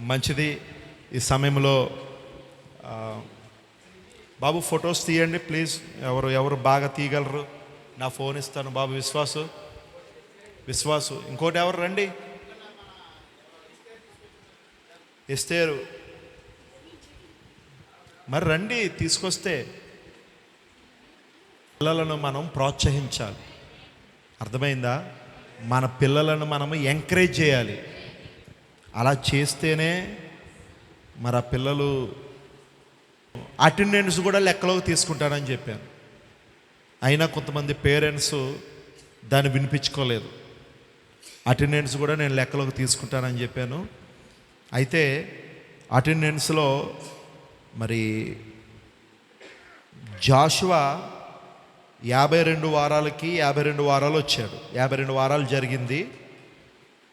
మంచిది. ఈ సమయంలో బాబు ఫొటోస్ తీయండి ప్లీజ్. ఎవరు ఎవరు బాగా తీయగలరు? నా ఫోన్ ఇస్తాను బాబు విశ్వాసు. విశ్వాసు ఇంకోటి ఎవరు రండి. ఇస్తారు మరి రండి తీసుకొస్తే పిల్లలను మనం ప్రోత్సహించాలి. అర్థమైందా? మన పిల్లలను మనము ఎంకరేజ్ చేయాలి. అలా చేస్తేనే మరి ఆ పిల్లలు అటెండెన్స్ కూడా లెక్కలోకి తీసుకుంటానని చెప్పాను. అయినా కొంతమంది పేరెంట్స్ దాన్ని వినిపించుకోలేదు. అటెండెన్స్ కూడా నేను లెక్కలోకి తీసుకుంటానని చెప్పాను. అయితే అటెండెన్స్లో మరి జాషువా యాభై రెండు వారాలకి యాభై రెండు వారాలు వచ్చాడు. యాభై రెండు వారాలు జరిగింది.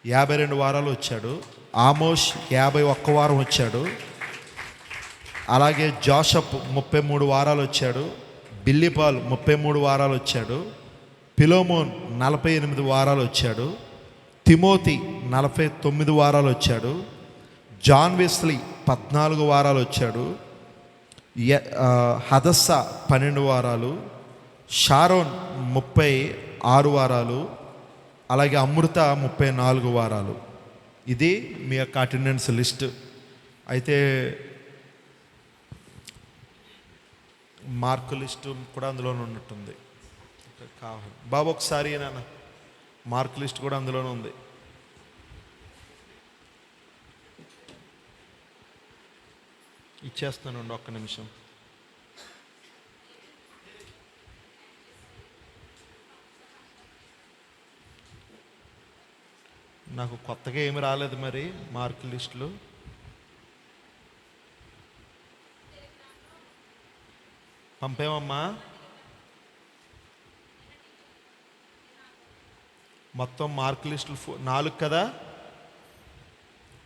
యాభై రెండు వారాలు వచ్చాడు. ఆమోష్ యాభై ఒక్క వారం వచ్చాడు. అలాగే జోషప్ ముప్పై మూడు వారాలు వచ్చాడు. బిల్లిపాల్ ముప్పై మూడు వారాలు వచ్చాడు. పిలోమోన్ నలభై ఎనిమిది వారాలు వచ్చాడు. తిమోతి నలభై తొమ్మిది వారాలు వచ్చాడు. జాన్ వెస్లీ పద్నాలుగు వారాలు వచ్చాడు. హదస్స పన్నెండు వారాలు. షారోన్ ముప్పై ఆరు వారాలు. అలాగే అమృత ముప్పై నాలుగు వారాలు. ఇది మీ యొక్క అటెండెన్స్ లిస్ట్ అయితే మార్కు లిస్టు కూడా అందులోనే ఉన్నట్టుంది. కావాలి. బాబు ఒకసారి నాన్న. మార్క్ లిస్ట్ కూడా అందులోనే ఉంది. ఇచ్చేస్తానండి ఒక్క నిమిషం. నాకు కొత్తగా ఏమి రాలేదు మరి మార్క్ లిస్టులు. పంపేమమ్మా మొత్తం మార్క్ లిస్టులు నాలుగు కదా?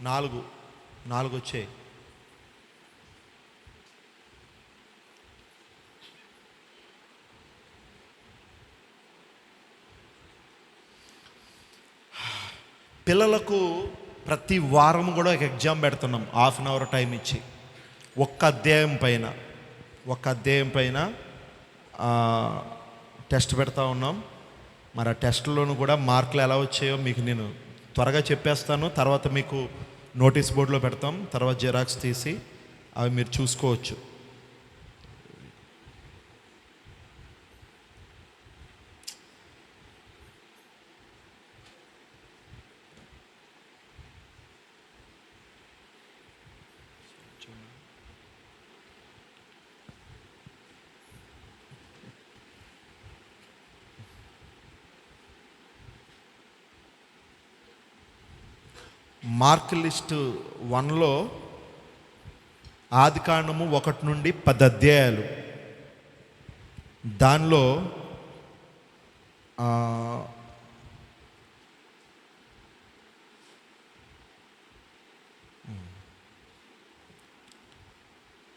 నాలుగు. నాలుగు వచ్చాయి పిల్లలకు ప్రతి వారం కూడా ఒక ఎగ్జామ్ పెడుతున్నాం. హాఫ్ అన్ అవర్ టైం ఇచ్చి. ఒక్క అధ్యాయం పైన. ఒక్క అధ్యాయం పైన టెస్ట్ పెడతా ఉన్నాం. మరి ఆ టెస్ట్లోనూ కూడా మార్కులు ఎలా వచ్చాయో మీకు నేను త్వరగా చెప్పేస్తాను. తర్వాత మీకు నోటీస్ బోర్డులో పెడతాం. తర్వాత జిరాక్స్ తీసి అవి మీరు చూసుకోవచ్చు. మార్క్ లిస్ట్ వన్లో ఆది కాండము ఒకటి నుండి పది అధ్యాయాలు. దానిలో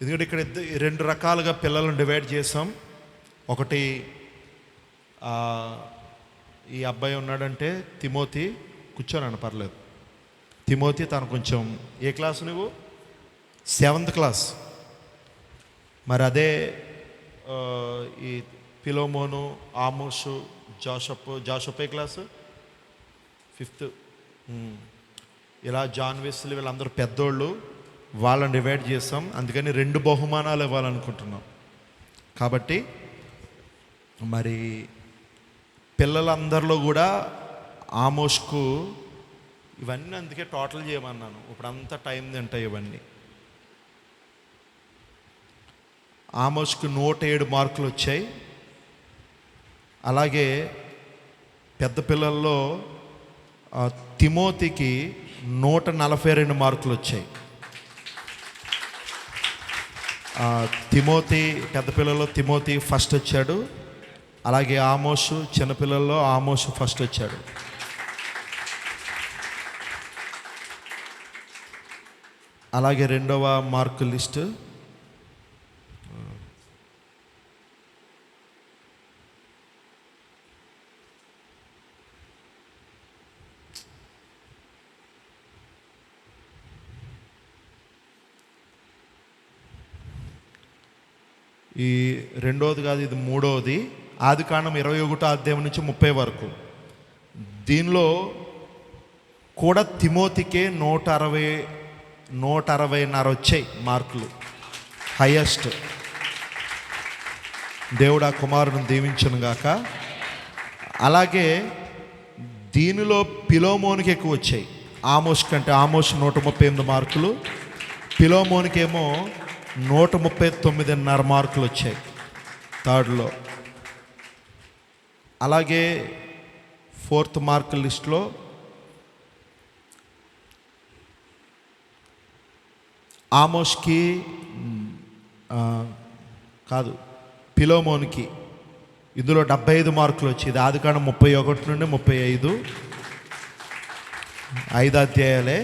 ఎందుకంటే ఇక్కడ రెండు రకాలుగా పిల్లలను డివైడ్ చేసాం ఒకటి ఈ అబ్బాయి ఉన్నాడంటే తిమోతి కూర్చోనన్న పర్లేదు. తిమోతి తను కొంచెం ఏ క్లాస్ నువ్వు? Seventh class. మరి అదే ఈ పిలోమోను ఆమోషు జాషప్ జాషప్ ఏ క్లాసు? ఫిఫ్త్. ఇలా జాన్ వెస్లు వీళ్ళందరూ పెద్దోళ్ళు వాళ్ళని డివైడ్ చేస్తాం అందుకని రెండు బహుమానాలు ఇవ్వాలనుకుంటున్నాం. కాబట్టి మరి పిల్లలందరిలో కూడా ఆమోష్కు ఇవన్నీ అందుకే టోటల్ చేయమన్నాను. ఇప్పుడు అంతా టైం తింటాయి ఇవన్నీ. ఆమోస్కు నూట ఏడు మార్కులు వచ్చాయి. అలాగే పెద్ద పిల్లల్లో తిమోతికి నూట నలభై రెండు మార్కులు వచ్చాయి. తిమోతి పెద్ద పిల్లల్లో తిమోతి ఫస్ట్ వచ్చాడు. అలాగే ఆమోషు చిన్నపిల్లల్లో ఆమోషు ఫస్ట్ వచ్చాడు. అలాగే రెండవ మార్కు లిస్ట్. ఈ రెండవది కాదు ఇది మూడవది ఆది కాండం ఇరవై ఒకటో అధ్యాయం నుంచి ముప్పై వరకు. దీనిలో కూడా తిమోతికే నూట అరవై నూట అరవైన్నర వచ్చాయి మార్కులు. హయ్యెస్ట్ దేవుడు ఆ కుమారుని దీవించను గాక. అలాగే దీనిలో పిలోమోనికి ఎక్కువ వచ్చాయి. ఆమోస్ కంటే ఆమోస్ నూట ముప్పై ఎనిమిది మార్కులు. పిలోమోనికేమో నూట ముప్పై తొమ్మిదిన్నర మార్కులు వచ్చాయి థర్డ్లో. అలాగే ఫోర్త్ మార్క్ లిస్ట్లో ఆమోష్కి కాదు పిలోమోన్కి ఇందులో డెబ్బై ఐదు మార్కులు వచ్చేది ఆది కాండం ముప్పై ఒకటి నుండి ముప్పై ఐదు. ఐదు అధ్యాయాలే.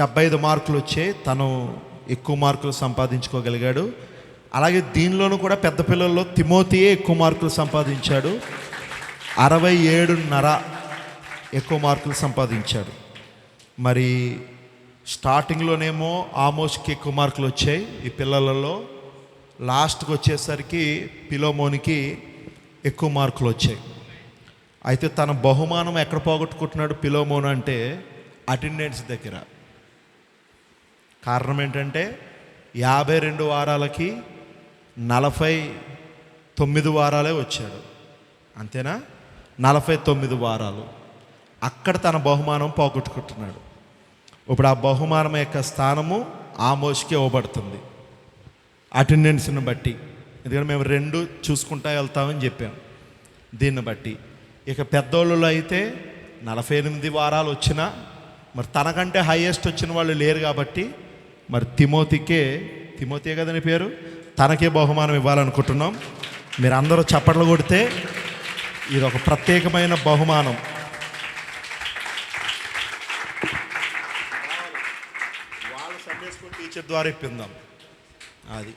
డెబ్బై ఐదు మార్కులు వచ్చాయి తను ఎక్కువ మార్కులు సంపాదించుకోగలిగాడు. అలాగే దీనిలోనూ కూడా పెద్ద పిల్లల్లో తిమోతియే ఎక్కువ మార్కులు సంపాదించాడు. అరవై ఏడున్నర ఎక్కువ మార్కులు సంపాదించాడు. మరి స్టార్టింగ్లోనేమో ఆమోస్కి ఎక్కువ మార్కులు వచ్చాయి ఈ పిల్లలలో. లాస్ట్కి వచ్చేసరికి పిలోమోనికి ఎక్కువ మార్కులు వచ్చాయి. అయితే తన బహుమానం ఎక్కడ పోగొట్టుకుంటున్నాడు పిలోమోన్ అంటే అటెండెన్స్ దగ్గర. కారణం ఏంటంటే యాభై రెండు వారాలకి నలభై తొమ్మిది వారాలే వచ్చాడు. అంతేనా? నలభై తొమ్మిది వారాలు. అక్కడ తన బహుమానం పోగొట్టుకుంటున్నాడు. ఇప్పుడు ఆ బహుమానం యొక్క స్థానము ఆమోష్కే ఇవ్వబడుతుంది. అటెండెన్స్ని బట్టి. ఎందుకంటే మేము రెండు చూసుకుంటా వెళ్తామని చెప్పాం. దీన్ని బట్టి. ఇక పెద్దోళ్ళలో అయితే నలభై ఎనిమిది వారాలు వచ్చినా మరి తనకంటే హైయెస్ట్ వచ్చిన వాళ్ళు లేరు కాబట్టి మరి తిమోతికే తిమోతే కదని పేరు. తనకే బహుమానం ఇవ్వాలనుకుంటున్నాం. మీరు అందరూ చప్పట్లు కొడితే ఇది ఒక ప్రత్యేకమైన బహుమానం వాళ్ళ సండే ద్వారా ఇప్పిందాం అది.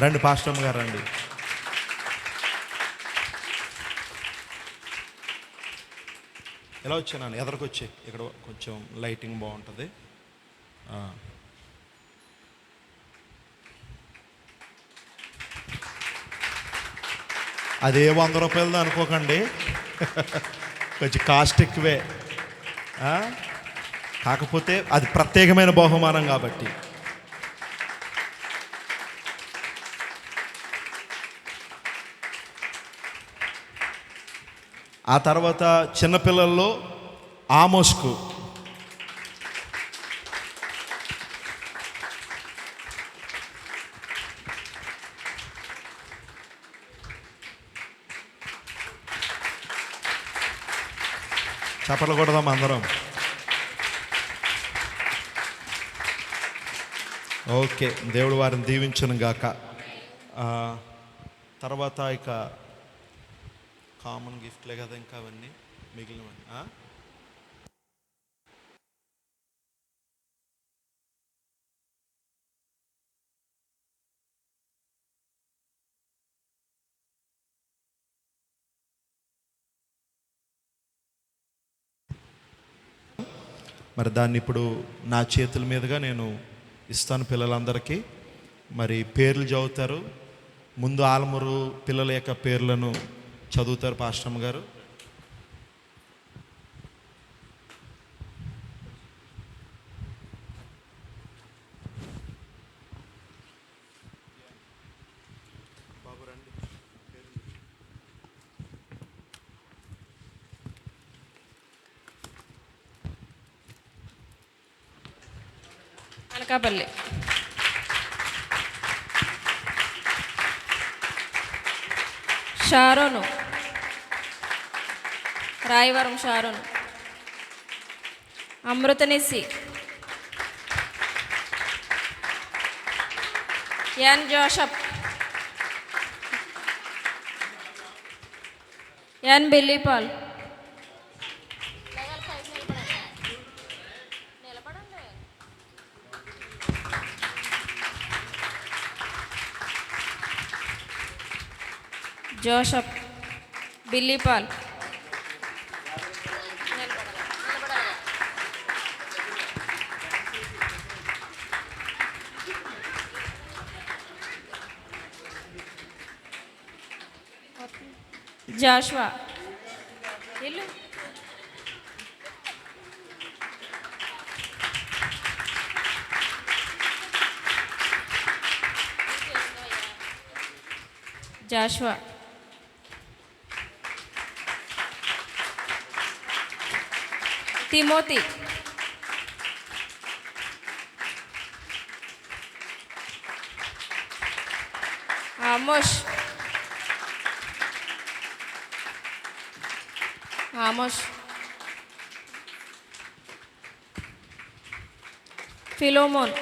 రండి పాస్టమ్ గారు రండి. ఎలా వచ్చాను ఎదరికి వచ్చి ఇక్కడ కొంచెం లైటింగ్ బాగుంటుంది. అదే వంద రూపాయలది అనుకోకండి. కొంచెం కాస్ట్ ఎక్కువే. కాకపోతే అది ప్రత్యేకమైన బహుమానం కాబట్టి. ఆ తర్వాత చిన్నపిల్లల్లో ఆమోస్కు చప్పట్లు కొడదాం అందరం. ఓకే దేవుడు వారిని దీవించను గాక తర్వాత ఇక కామన్ గిఫ్ట్లే కదా ఇంకా అవన్నీ మిగిలినవన్నీ మరి దాన్ని ఇప్పుడు నా చేతుల మీదుగా నేను ఇస్తాను పిల్లలందరికీ. మరి పేర్లు చదువుతారు. ముందు ఆలమూరు పిల్లల యొక్క పేర్లను చదువుతారు పాస్టమ్ గారు. Anakapalli. Sharon. Rayavaram Sharon. అమృతనిసి. N Joseph N Billy Paul. Joseph Billy Paul Joshua ఇల్లు Joshua Timothy Amos Amos Philemon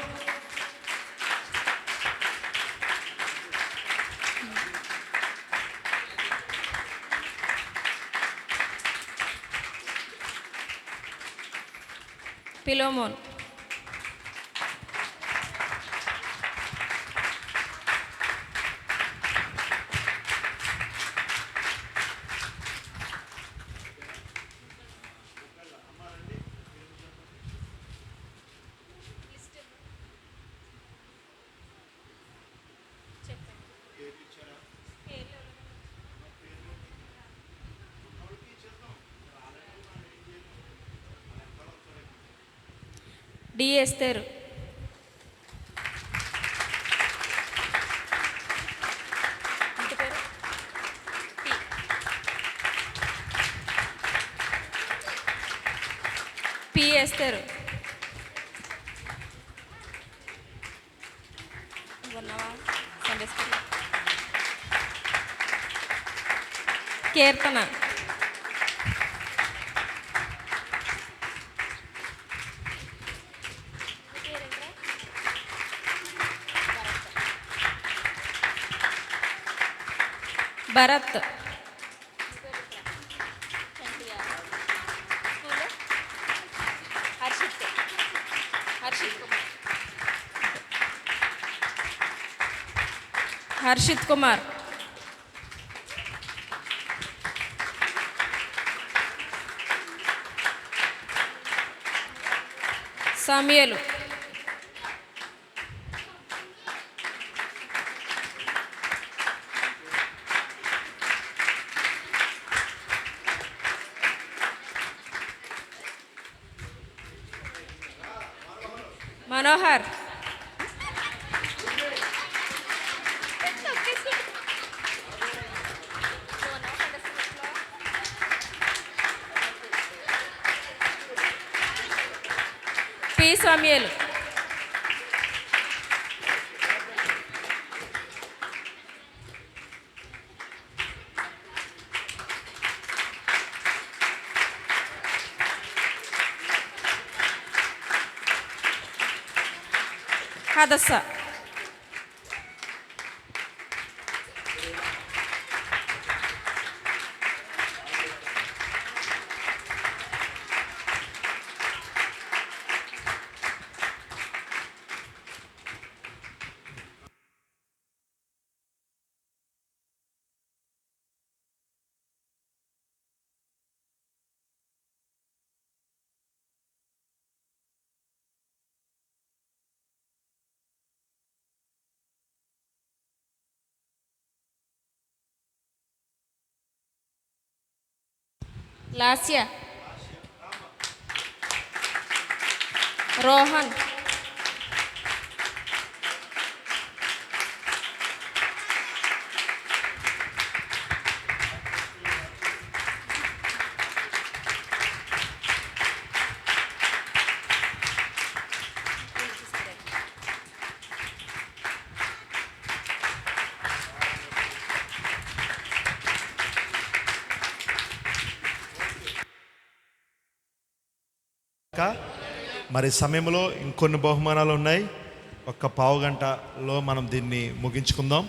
Philemon D Esther ఇంటి పేరు? పి. పి ఎస్తేరు ఉన్నావా సండే స్కూల్ కీర్తన భరత్ హర్షిత్ కుమార్ సమయలు మనోహర్ పి సమయలు హదస్స Gracias。మరి సమయంలో ఇంకొన్ని బహుమానాలు ఉన్నాయి. ఒక్క పావు గంటలో మనం దీన్ని ముగించుకుందాం.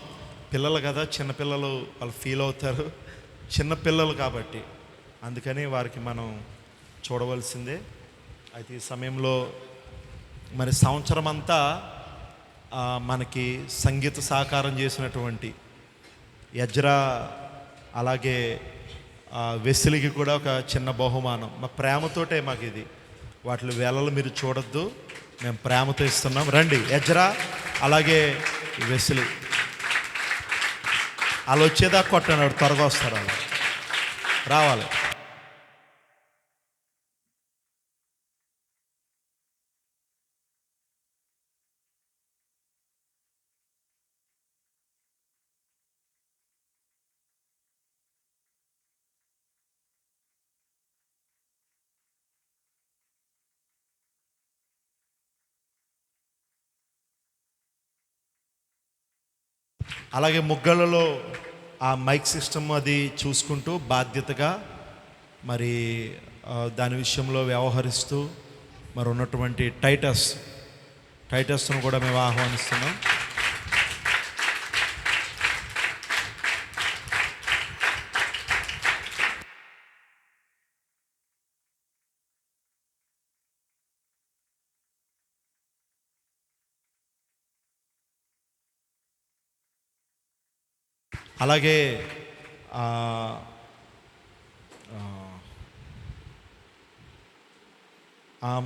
పిల్లలు కదా చిన్నపిల్లలు వాళ్ళు ఫీల్ అవుతారు. చిన్నపిల్లలు కాబట్టి. అందుకని వారికి మనం చూడవలసిందే. అయితే ఈ సమయంలో మరి సంవత్సరం అంతా మనకి సంగీత సహకారం చేసినటువంటి యజ్రా అలాగే వెసిలికి కూడా ఒక చిన్న బహుమానం. మా ప్రేమతోటే మాకు ఇది వాటి వేళలు మీరు చూడొద్దు. మేము ప్రేమతో ఇస్తున్నాం. రండి ఎజ్రా అలాగే వెసిలి. వాళ్ళు వచ్చేదాకా కొట్టండి వాడు త్వరగా వస్తారు వాళ్ళు. రావాలి. అలాగే ముగ్గలలో ఆ మైక్ సిస్టమ్ అది చూసుకుంటూ బాధ్యతగా మరి దాని విషయంలో వ్యవహరిస్తూ మరి ఉన్నటువంటి టైటస్ టైటస్ను కూడా మేము ఆహ్వానిస్తున్నాం. అలాగే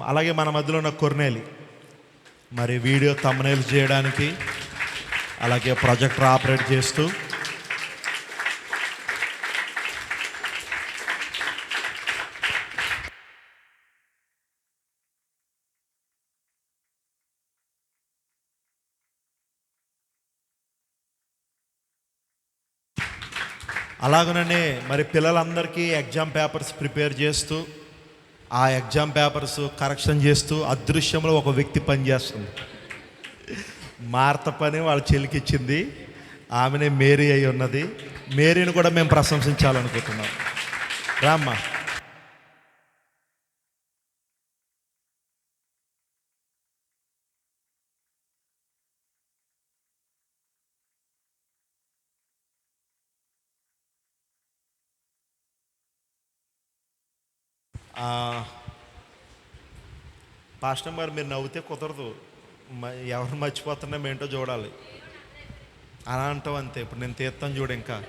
అలాగే మన మధ్యలో ఉన్న కొర్నేలి. మరి వీడియో తమ్మనేలు చేయడానికి అలాగే ప్రాజెక్టర్ ఆపరేట్ చేస్తూ అలాగనే మరి పిల్లలందరికీ ఎగ్జామ్ పేపర్స్ ప్రిపేర్ చేస్తూ ఆ ఎగ్జామ్ పేపర్స్ కరెక్షన్ చేస్తూ అదృశ్యంలో ఒక వ్యక్తి పనిచేస్తుంది. మార్త పని వాళ్ళ చెలికిచ్చింది ఆమెనే మేరీ అయి ఉన్నది. మేరీని కూడా మేము ప్రశంసించాలనుకుంటున్నాం. రామ్మా. పాస్టర్ గారు మీరు నవ్వితే కుదరదు. మ- ఎవరు మర్చిపోతున్నాం ఏంటో చూడాలి. అలా అంటాం అంతే. ఇప్పుడు నేను తీర్థం చూడు ఇంకా.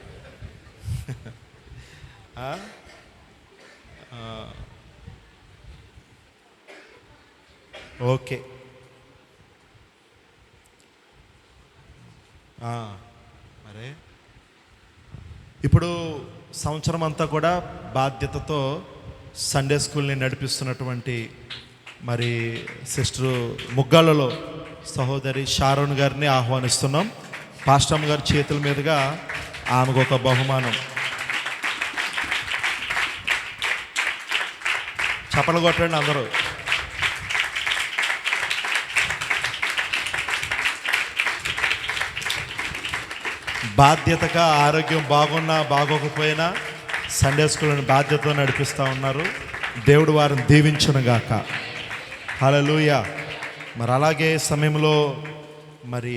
ఓకే. మరే ఇప్పుడు సంవత్సరం అంతా కూడా బాధ్యతతో సండే స్కూల్ని నడిపిస్తున్నటువంటి మరి సిస్టర్ ముగ్గాలలో సహోదరి షారోన్ గారిని ఆహ్వానిస్తున్నాం. పాస్టమ్ గారి చేతుల మీదుగా ఆమెకు ఒక బహుమానం. చప్పలు కొట్టండి అందరూ. బాధ్యతగా ఆరోగ్యం బాగున్నా బాగోకపోయినా సండే స్కూల్ని బాధ్యతతో నడిపిస్తూ ఉన్నారు. దేవుడు వారిని దీవించును గాక. హలలుయ మరి అలాగే సమయంలో మరి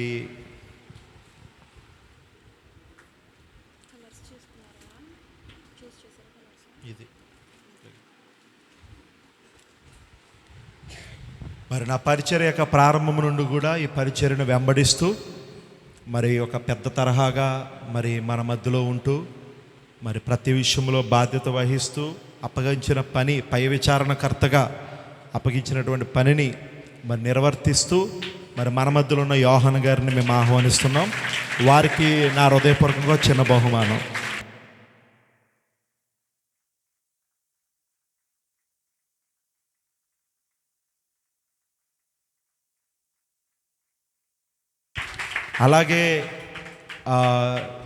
ఇది. మరి నా పరిచర్య యొక్క ప్రారంభం నుండి కూడా ఈ పరిచర్యను వెంబడిస్తూ మరి ఒక పెద్ద తరహాగా మరి మన మధ్యలో ఉంటూ మరి ప్రతి విషయంలో బాధ్యత వహిస్తూ అప్పగించిన పని పై విచారణకర్తగా అప్పగించినటువంటి పనిని మరి నిర్వర్తిస్తూ మరి మన మధ్యలో ఉన్న యోహన్ గారిని మేము ఆహ్వానిస్తున్నాం. వారికి నా హృదయపూర్వకంగా చిన్న బహుమానం. అలాగే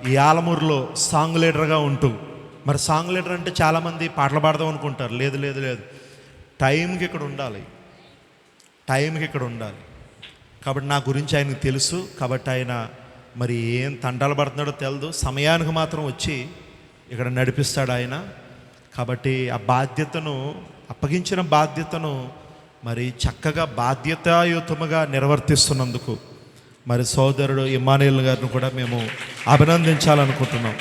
ఈ ఆలమూరులో సాంగ్ లీడర్గా ఉంటూ. మరి సాంగ్ లీడర్ అంటే చాలామంది పాటలు పాడదాం అనుకుంటారు. లేదు లేదు లేదు. టైంకి ఇక్కడ ఉండాలి. టైంకి ఇక్కడ ఉండాలి. కాబట్టి నా గురించి ఆయనకు తెలుసు. కాబట్టి ఆయన మరి ఏం తండాలు పడుతున్నాడో తెలియదు సమయానికి మాత్రం వచ్చి ఇక్కడ నడిపిస్తాడు ఆయన. కాబట్టి ఆ బాధ్యతను అప్పగించిన బాధ్యతను మరి చక్కగా బాధ్యతాయుతముగా నిర్వర్తిస్తున్నందుకు మరి సోదరుడు ఇమానుయల్ గారిని కూడా మేము అభినందించాలనుకుంటున్నాం.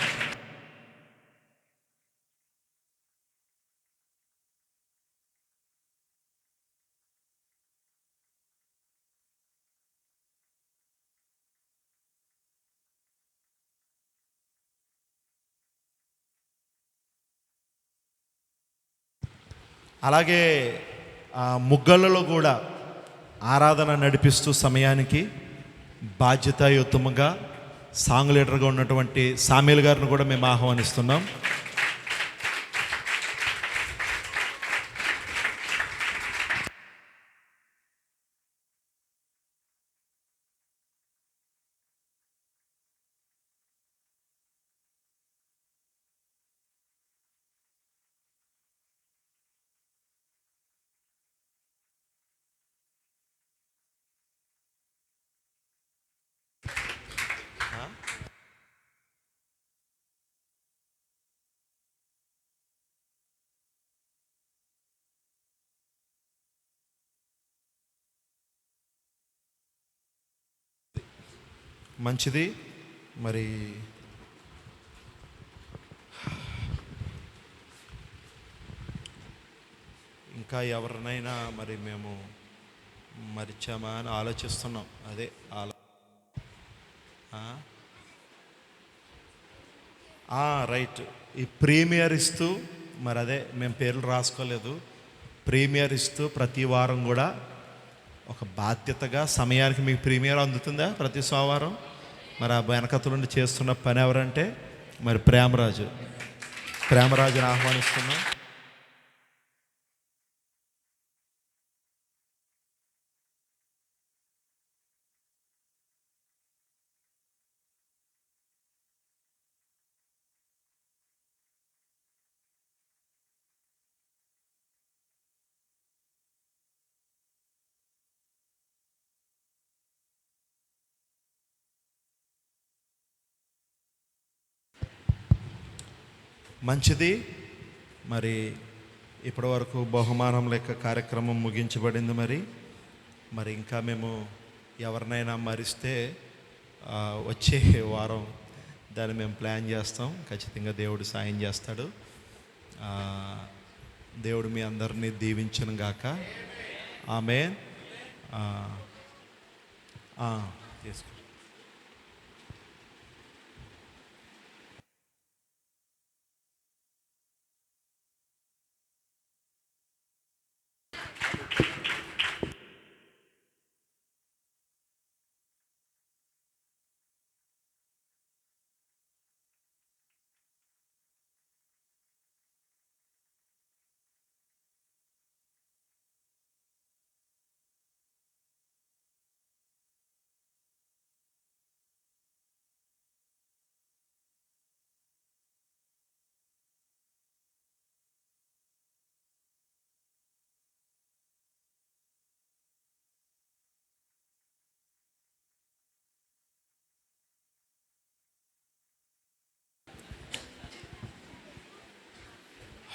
అలాగే ఆ, ముగ్గళ్ళలో కూడా ఆరాధన నడిపిస్తూ సమయానికి బాధ్యతాయుతముగా సాంగ్ లీడర్గా ఉన్నటువంటి సామీల్ గారిని కూడా మేము ఆహ్వానిస్తున్నాం. మంచిది. మరి ఇంకా ఎవరినైనా మరి మేము మరిచామా అని ఆలోచిస్తున్నాం. అదే ఆలో రైట్. ఈ ప్రీమియర్ ఇస్తూ మరి అదే మేము పేర్లు రాసుకోలేదు. ప్రీమియర్ ఇస్తూ ప్రతి వారం కూడా ఒక బాధ్యతగా సమయానికి మీకు ప్రీమియర్ అందుతుందా ప్రతి సోమవారం? మరి ఆ వెనకత నుండి చేస్తున్న పని ఎవరంటే మరి ప్రేమరాజు. ప్రేమరాజుని ఆహ్వానిస్తున్నాం. మంచిది. మరి ఇప్పటి వరకు బహుమానం లెక్క కార్యక్రమం ముగించబడింది మరి. మరి ఇంకా మేము ఎవరినైనా మరిస్తే వచ్చే వారం దాన్ని మేము ప్లాన్ చేస్తాం. ఖచ్చితంగా దేవుడు సాయం చేస్తాడు. దేవుడు మీ అందరినీ దీవించను గాక. ఆమె తీసుకో.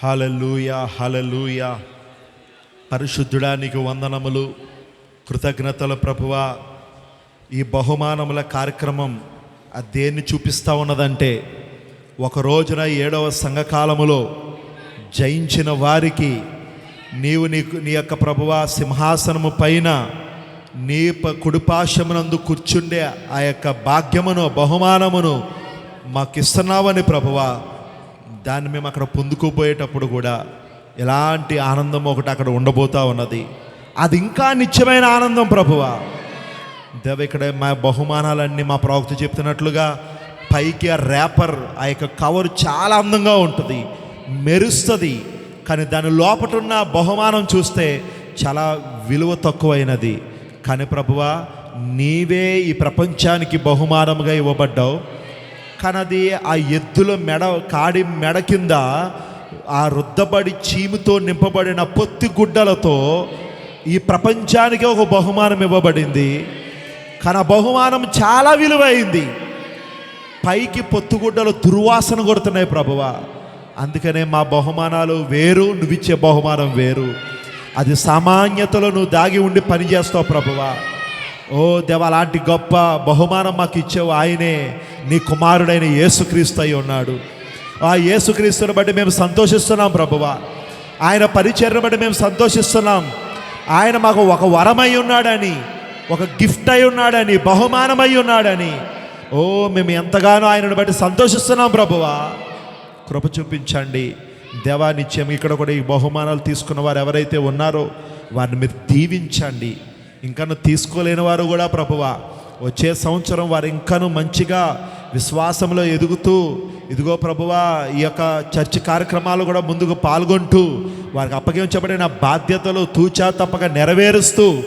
హలలుయ హలలుయ పరిశుద్ధుడానికి వందనములు కృతజ్ఞతల ప్రభువ. ఈ బహుమానముల కార్యక్రమం అది దేన్ని చూపిస్తూ ఉన్నదంటే ఒక రోజున ఏడవ సంఘకాలములో జయించిన వారికి నీవు నీకు నీ యొక్క ప్రభువ సింహాసనము పైన నీ ప- కుడిపాశమునందు కూర్చుండే ఆ యొక్క భాగ్యమును బహుమానమును మాకిస్తున్నావని ప్రభువా. దాన్ని మేము అక్కడ పొందుకోబోయేటప్పుడు కూడా ఎలాంటి ఆనందం ఒకటి అక్కడ ఉండబోతా ఉన్నది. అది ఇంకా నిత్యమైన ఆనందం ప్రభువా. దేవ ఇక్కడ మా బహుమానాలన్నీ మా ప్రవక్త చెప్తున్నట్లుగా పైకి ఆ ర్యాపర్ ఆ యొక్క కవర్ చాలా అందంగా ఉంటుంది మెరుస్తుంది కానీ దాని లోపట ఉన్న బహుమానం చూస్తే చాలా విలువ తక్కువైనది. కానీ ప్రభువా నీవే ఈ ప్రపంచానికి బహుమానముగా ఇవ్వబడ్డావు. కానీ అది ఆ ఎద్దుల మెడ కాడి మెడ కింద ఆ రుద్దబడి చీముతో నింపబడిన పొత్తి గుడ్డలతో ఈ ప్రపంచానికి ఒక బహుమానం ఇవ్వబడింది. కానీ ఆ బహుమానం చాలా విలువైంది. పైకి పొత్తుగుడ్డలు దుర్వాసన కొడుతున్నాయి ప్రభువా. అందుకనే మా బహుమానాలు వేరు నువ్విచ్చే బహుమానం వేరు. అది సామాన్యతలో నువ్వు దాగి ఉండి పనిచేస్తావు ప్రభువా. ఓ దేవ అలాంటి గొప్ప బహుమానం మాకు ఇచ్చావు ఆయనే. నీ కుమారుడైన యేసుక్రీస్తు అయి ఉన్నాడు. ఆ యేసుక్రీస్తుని బట్టి మేము సంతోషిస్తున్నాం ప్రభువా. ఆయన పరిచర్ను బట్టి మేము సంతోషిస్తున్నాం. ఆయన మాకు ఒక వరమై ఉన్నాడని ఒక గిఫ్ట్ అయి ఉన్నాడని బహుమానమై ఉన్నాడని. ఓ మేము ఎంతగానో ఆయనను బట్టి సంతోషిస్తున్నాం ప్రభువా. కృప చూపించండి. దేవా నిత్యం ఇక్కడ కూడా ఈ బహుమానాలు తీసుకున్న వారు ఎవరైతే ఉన్నారో వారిని మీరు దీవించండి. ఇంకను తీసుకోలేని వారు కూడా ప్రభువా. వచ్చే సంవత్సరం వారు ఇంకను మంచిగా విశ్వాసంలో ఎదుగుతూ ఇదిగో ప్రభువా ఈ యొక్క చర్చ్ కార్యక్రమాలు కూడా ముందుకు పాల్గొంటూ వారికి అప్పగించబడిన బాధ్యతలు తూచా తప్పక నెరవేరుస్తూ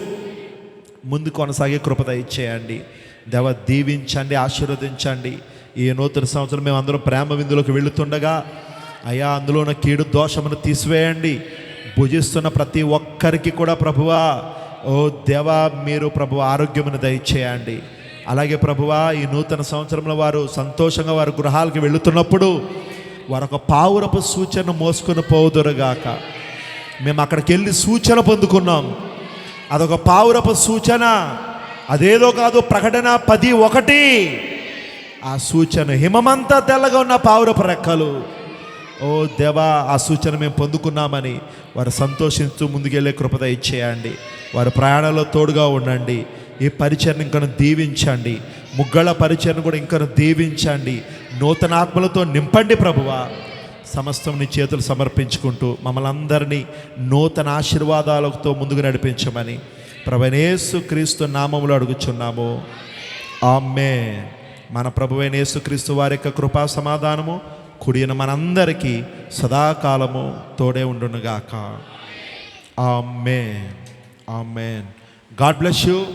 ముందు కొనసాగే కృపద ఇచ్చేయండి దేవ దీవించండి ఆశీర్వదించండి. ఈ నూతన సంవత్సరం మేము అందరం ప్రేమ విందులోకి వెళుతుండగా అయా అందులో ఉన్న కీడు దోషమును తీసివేయండి. భుజిస్తున్న ప్రతి ఒక్కరికి కూడా ప్రభువా ఓ దేవా మీరు ప్రభు ఆరోగ్యమును దయచేయండి. అలాగే ప్రభువా ఈ నూతన సంవత్సరంలో వారు సంతోషంగా వారు గృహాలకు వెళుతున్నప్పుడు వారు ఒక పావురపు సూచన మోసుకొని పోదురుగాక. మేము అక్కడికి వెళ్ళి సూచన పొందుకున్నాం. అదొక పావురపు సూచన అదేదో కాదు ప్రకటన పది ఒకటి. ఆ సూచన హిమమంతా తెల్లగా ఉన్న పావురపు రెక్కలు ఓ దేవా ఆ సూచన మేము పొందుకున్నామని వారు సంతోషిస్తూ ముందుకెళ్ళే కృపద ఇచ్చేయండి వారి ప్రయాణంలో తోడుగా ఉండండి. ఈ పరిచయం ఇంకను దీవించండి. ముగ్గళ పరిచయం కూడా ఇంకను దీవించండి. నూతన ఆత్మలతో నింపండి ప్రభువా. సమస్తం నీ చేతులు సమర్పించుకుంటూ మమ్మల్ని అందరినీ నూతన ఆశీర్వాదాలతో ముందుకు నడిపించమని ప్రభనేసు క్రీస్తు నామములు అడుగుచున్నాము. ఆమె మన ప్రభువైన యేసుక్రీస్తు వారి యొక్క కృపా సమాధానము కుడిన మనందరికీ సదాకాలము తోడే ఉండునుగాక. ఆమె ఆమెన్. God bless you.